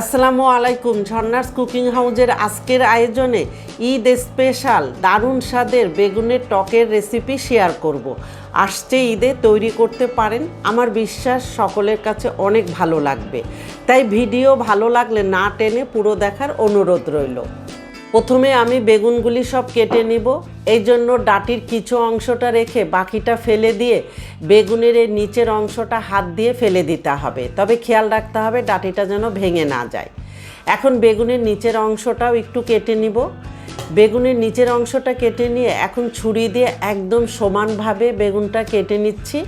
আসসালামু আলাইকুম। ঝর্নার্স কুকিং হাউজের আজকের আয়োজনে ঈদ স্পেশাল দারুণ স্বাদের বেগুনের টকের রেসিপি শেয়ার করব। আসছে ঈদে তৈরি করতে পারেন, আমার বিশ্বাস সকলের কাছে অনেক ভালো লাগবে। তাই ভিডিও ভালো লাগলে না টেনে পুরো দেখার অনুরোধ রইল। প্রথমে আমি বেগুনগুলি সব কেটে নিব। এই জন্য ডাটির কিছু অংশটা রেখে বাকিটা ফেলে দিয়ে বেগুনের এই নিচের অংশটা হাত দিয়ে ফেলে দিতে হবে। তবে খেয়াল রাখতে হবে ডাটিটা যেন ভেঙে না যায়। এখন বেগুনের নিচের অংশটাও একটু কেটে নিব। বেগুনের নিচের অংশটা কেটে নিয়ে এখন ছুরি দিয়ে একদম সমানভাবে বেগুনটা কেটে নিচ্ছি।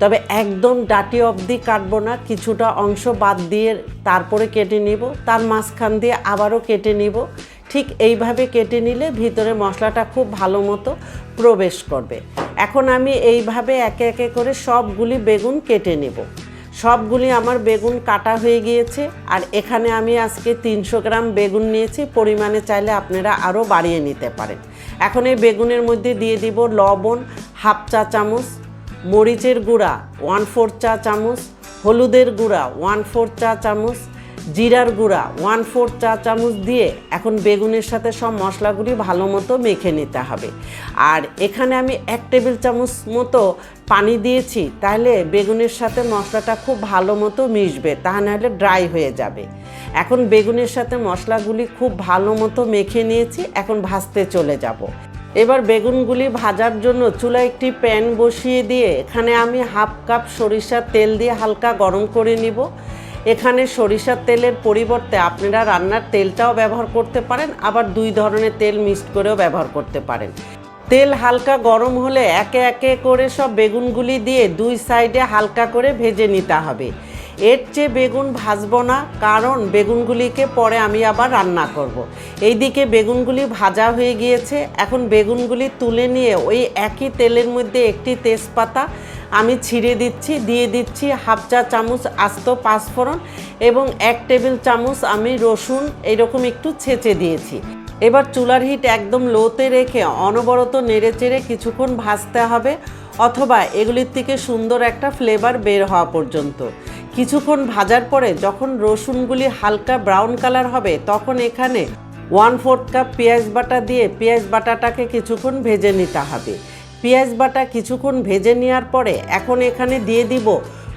তবে একদম ডাটি অবধি কাটবো না, কিছুটা অংশ বাদ দিয়ে তারপরে কেটে নিব। তার মাঝখান দিয়ে আবারও কেটে নিব। ঠিক এইভাবে কেটে নিলে ভিতরে মশলাটা খুব ভালো মতো প্রবেশ করবে। এখন আমি এইভাবে একে একে করে সবগুলি বেগুন কেটে নেব। সবগুলি আমার বেগুন কাটা হয়ে গিয়েছে আর এখানে আমি আজকে তিনশো গ্রাম বেগুন নিয়েছি, পরিমাণে চাইলে আপনারা আরও বাড়িয়ে নিতে পারেন। এখন এই বেগুনের মধ্যে দিয়ে দিব লবণ হাফ চা চামচ, মরিচের গুঁড়া ওয়ান ফোর চা চামচ, হলুদের গুঁড়া ওয়ান ফোর চা চামচ জিরার গুঁড়া ওয়ান ফোর চা চামচ দিয়ে এখন বেগুনের সাথে সব মশলাগুলি ভালো মতো মেখে নিতে হবে। আর এখানে আমি এক টেবিল চামচ মতো পানি দিয়েছি, তাহলে বেগুনের সাথে মশলাটা খুব ভালো মতো মিশবে, তা নাহলে ড্রাই হয়ে যাবে। এখন বেগুনের সাথে মশলাগুলি খুব ভালো মতো মেখে নিয়েছি, এখন ভাজতে চলে যাব। এবার বেগুনগুলি ভাজার জন্য চুলা একটি প্যান বসিয়ে দিয়ে এখানে আমি হাফ কাপ সরিষার তেল দিয়ে হালকা গরম করে নিব। এখানে সরিষার তেলের পরিবর্তে আপনারা রান্নার তেলটাও ব্যবহার করতে পারেন, আবার দুই ধরনের তেল মিক্সড করেও ব্যবহার করতে পারেন। তেল হালকা গরম হলে একে একে করে সব বেগুনগুলি দিয়ে দুই সাইডে হালকা করে ভেজে নিতে হবে। এর চেয়ে বেগুন ভাজবো না, কারণ বেগুনগুলিকে পরে আমি আবার রান্না করব। এইদিকে বেগুনগুলি ভাজা হয়ে গিয়েছে। এখন বেগুনগুলি তুলে নিয়ে ওই একই তেলের মধ্যে একটি তেজপাতা আমি ছিঁড়ে দিচ্ছি, দিয়ে দিচ্ছি হাফ চা চামচ আস্ত পাঁচফোড়ন এবং এক টেবিল চামচ আমি রসুন এইরকম একটু ছেঁচে দিয়েছি। এবার চুলার হিট একদম লোতে রেখে অনবরত নেড়ে চেড়ে কিছুক্ষণ ভাজতে হবে, অথবা এগুলির থেকে সুন্দর একটা ফ্লেভার বের হওয়া পর্যন্ত। কিছুক্ষণ ভাজার পরে যখন রসুনগুলি হালকা ব্রাউন কালার হবে, তখন এখানে ওয়ান ফোর্থ কাপ পেঁয়াজ বাটা দিয়ে পেঁয়াজ বাটাটাকে কিছুক্ষণ ভেজে নিতে হবে। পেঁয়াজ বাটা কিছুক্ষণ ভেজে নেওয়ার পরে এখন এখানে দিয়ে দিব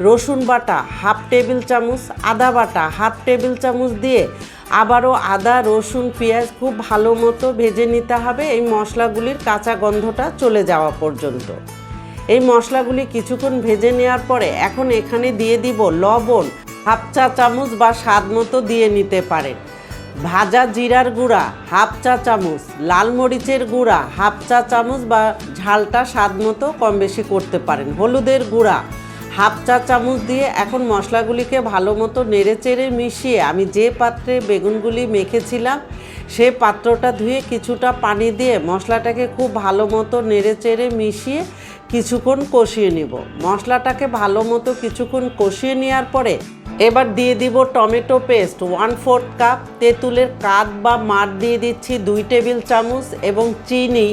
রসুন বাটা হাফ টেবিল চামচ, আদা বাটা হাফ টেবিল চামচ দিয়ে আবারও আদা, রসুন, পেঁয়াজ খুব ভালো মতো ভেজে নিতে হবে। এই মশলাগুলির কাঁচা গন্ধটা চলে যাওয়া পর্যন্ত। এই মশলাগুলি কিছুক্ষণ ভেজে নেওয়ার পরে এখন এখানে দিয়ে দিব লবণ, হাফ চা চামচ বা স্বাদ মতো দিয়ে নিতে পারেন। ভাজা জিরার গুঁড়া, হাফ চা চামচ, লাল মরিচের গুঁড়া, হাফ চা চামচ বা ঝালটা স্বাদ মতো কম বেশি করতে পারেন। হলুদের গুঁড়া, হাফ চা চামচ দিয়ে এখন মশলাগুলিকে ভালো মতো নেড়ে চেড়ে মিশিয়ে আমি যে পাত্রে বেগুনগুলি মেখেছিলাম, সে পাত্রটা ধুয়ে কিছুটা পানি দিয়ে মশলাটাকে খুব ভালো মতো নেড়ে চেড়ে মিশিয়ে কিছুক্ষণ কষিয়ে নিব। মশলাটাকে ভালো মতো কিছুক্ষণ কষিয়ে নেওয়ার পরে এবার দিয়ে দিব tomato paste. One fourth cup তেঁতুলের কাঠ বা মাঠ দিয়ে দিচ্ছি দুই টেবিল চামচ এবং চিনি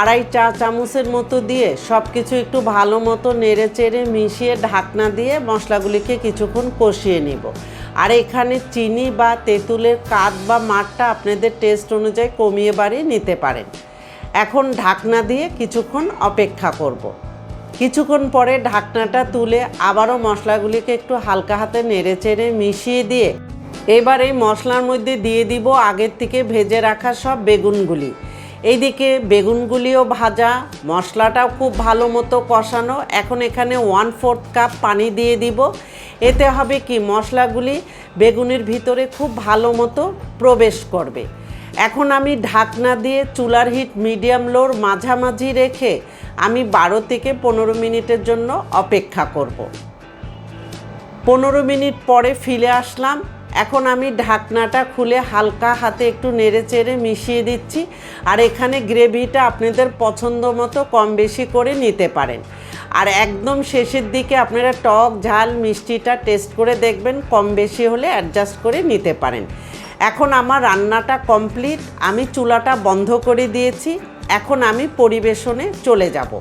আড়াই চা চামচের মতো দিয়ে সব কিছু একটু ভালো মতো নেড়ে চেড়ে মিশিয়ে ঢাকনা দিয়ে মশলাগুলিকে কিছুক্ষণ কষিয়ে নিব। আর এখানে চিনি বা তেঁতুলের কাঠ বা মাঠটা আপনাদের টেস্ট অনুযায়ী কমিয়ে বাড়িয়ে নিতে পারেন। এখন ঢাকনা দিয়ে কিছুক্ষণ অপেক্ষা করব। কিছুক্ষণ পরে ঢাকনাটা তুলে আবারও মশলাগুলিকে একটু হালকা হাতে নেড়ে চেড়ে মিশিয়ে দিয়ে এবার এই মশলার মধ্যে দিয়ে দিব আগের থেকে ভেজে রাখা সব বেগুনগুলি। এইদিকে বেগুনগুলিও ভাজা, মশলাটাও খুব ভালো মতো কষানো। এখন এখানে ওয়ান ফোর্থ কাপ পানি দিয়ে দিব। এতে হবে কি, মশলাগুলি বেগুনের ভিতরে খুব ভালো মতো প্রবেশ করবে। এখন আমি ঢাকনা দিয়ে চুলার হিট মিডিয়াম লোর মাঝামাঝি রেখে আমি বারো থেকে পনেরো মিনিটের জন্য অপেক্ষা করব। পনেরো মিনিট পরে ফিরে আসলাম। এখন আমি ঢাকনাটা খুলে হালকা হাতে একটু নেড়ে চেড়ে মিশিয়ে দিচ্ছি। আর এখানে গ্রেভিটা আপনাদের পছন্দ মতো কম বেশি করে নিতে পারেন। আর একদম শেষের দিকে আপনারা টক, ঝাল, মিষ্টিটা টেস্ট করে দেখবেন। কম বেশি হলে অ্যাডজাস্ট করে নিতে পারেন। এখন আমার রান্নাটা কমপ্লিট, আমি চুলাটা বন্ধ করে দিয়েছি, এখন আমি পরিবেশনে চলে যাব।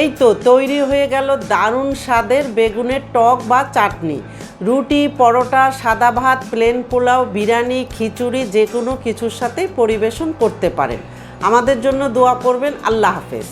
এই তো তৈরি হয়ে গেল দারুণ স্বাদের বেগুনের টক বা চাটনি। রুটি, পরোটা, সাদা ভাত প্লেন পোলাও, বিরিয়ানি, খিচুড়ি যে কোনো কিছুর সাথেই পরিবেশন করতে পারেন। আমাদের জন্য দোয়া করবেন, আল্লাহ হাফেজ।